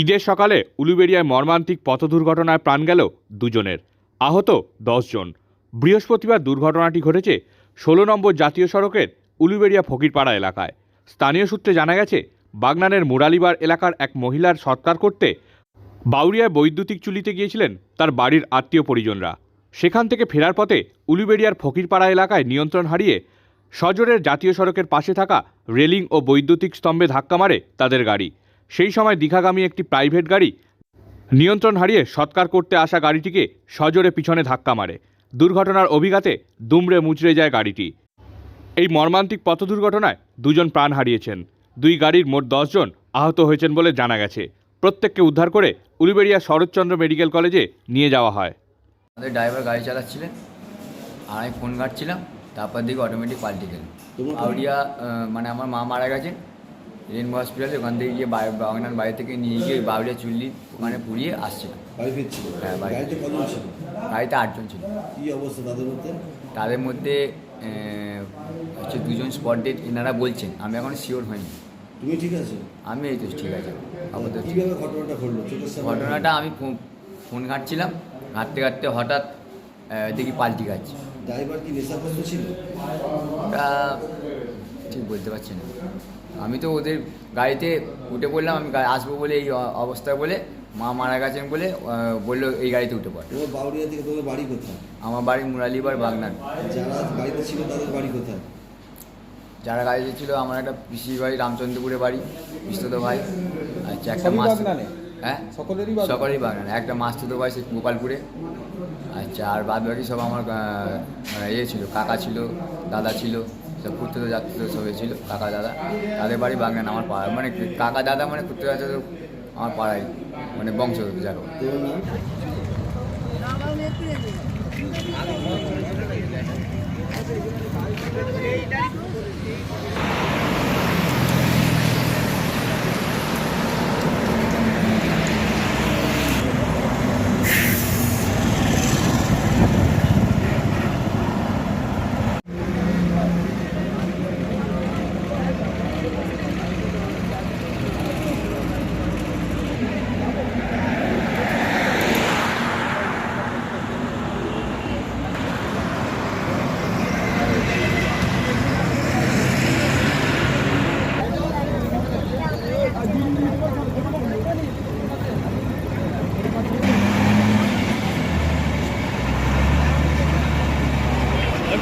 ঈদের সকালে উলুবেড়িয়ায় মর্মান্তিক পথ দুর্ঘটনায় প্রাণ গেল দুজনের। আহত জন বৃহস্পতিবার দুর্ঘটনাটি ঘটেছে ষোলো নম্বর জাতীয় সড়কের উলুবেড়িয়া ফকিরপাড়া এলাকায়। স্থানীয় সূত্রে জানা গেছে, বাগনানের মুরালিবার এলাকার এক মহিলার সৎকার করতে বাউরিয়ায় বৈদ্যুতিক চুলিতে গিয়েছিলেন তার বাড়ির আত্মীয় পরিজনরা। সেখান থেকে ফেরার পথে উলুবেড়িয়ার ফকিরপাড়া এলাকায় নিয়ন্ত্রণ হারিয়ে সজোরের জাতীয় সড়কের পাশে থাকা রেলিং ও বৈদ্যুতিক স্তম্ভে ধাক্কা মারে তাদের গাড়ি। সেই সময় দীঘাগামী একটি প্রাইভেট গাড়ি নিয়ন্ত্রণ হারিয়ে সৎকার করতে আসা গাড়িটিকে সজোরে পিছনে ধাক্কা মারে। দুর্ঘটনার অভিঘাতে দুমড়ে মুচড়ে যায় গাড়িটি। এই মর্মান্তিক পথ দুর্ঘটনায় দুজন প্রাণ হারিয়েছেন। দুই গাড়ির মোট দশজন আহত হয়েছেন বলে জানা গেছে। প্রত্যেককে উদ্ধার করে উলুবেড়িয়া শরৎচন্দ্র মেডিকেল কলেজে নিয়ে যাওয়া হয়। আমাদের ড্রাইভার গাড়ি চালাচ্ছিলেন। আর আমি ফোন ঘাটছিলাম। তারপর দিকে অটোমেটিক পাল্টে গেল। আউরিয়া মানে আমার মা মারা গেছেন। রেনবো হসপিটালে ওখান থেকে গিয়ে বাগনান বাড়ি থেকে নিয়ে গিয়ে বাউরিয়া চুল্লি ওখানে পুড়িয়ে আসছিলাম ফিরছিল? হ্যাঁ, বাড়ি। গাড়িতে কজন ছিল? গাড়িতে আটজন ছিল। তাদের মধ্যে? হচ্ছে দুজন স্পট ডেট এনারা বলছেন। আমি এখন শিওর হইনি। তুমি ঠিক আছে? আমি এই তো ঠিক আছে আপাতত ঘটনাটা ঘটলো? ঘটনাটা আমি ফোন ঘাঁটছিলাম। ঘাঁটতে ঘাঁটতে হঠাৎ দেখি পাল্টি গাছ ড্রাইভার কি নেশাগ্রস্ত ছিল? ওটা ঠিক বলতে পারছি না। আমি তো ওদের গাড়িতে উঠে পড়লাম আমি আসব বলে এই অবস্থায় বলে মা মারা গেছেন বলে বলল এই গাড়িতে উঠে পড়। তোমার বাউরিয়া থেকে তোমার বাড়ি কোথায়? আমার বাড়ি মুরালিবার বাগনান। যারা গাড়িতে ছিল তাদের বাড়ি কোথায়? যারা গাড়িতে ছিল আমার একটা পিসির বাড়ি রামচন্দ্রপুরে বাড়ি বিশ্বত ভাই আচ্ছা একটা মাস হ্যাঁ? সকলেরই বাগান একটা মাস্তুতো ভাই সে গোপালপুরে। আচ্ছা আর বাদ বাকি সব আমার মানে ইয়ে ছিল কাকা ছিল দাদা ছিল। সব কুত্তে তো যাচ্ছে সব ছিল, কাকা দাদা। তাদের বাড়ি বাগান আমার পাড়া। মানে কাকা দাদা মানে ঘুরতে যাচ্ছে আমার পাড়ায় মানে বংশ যাকে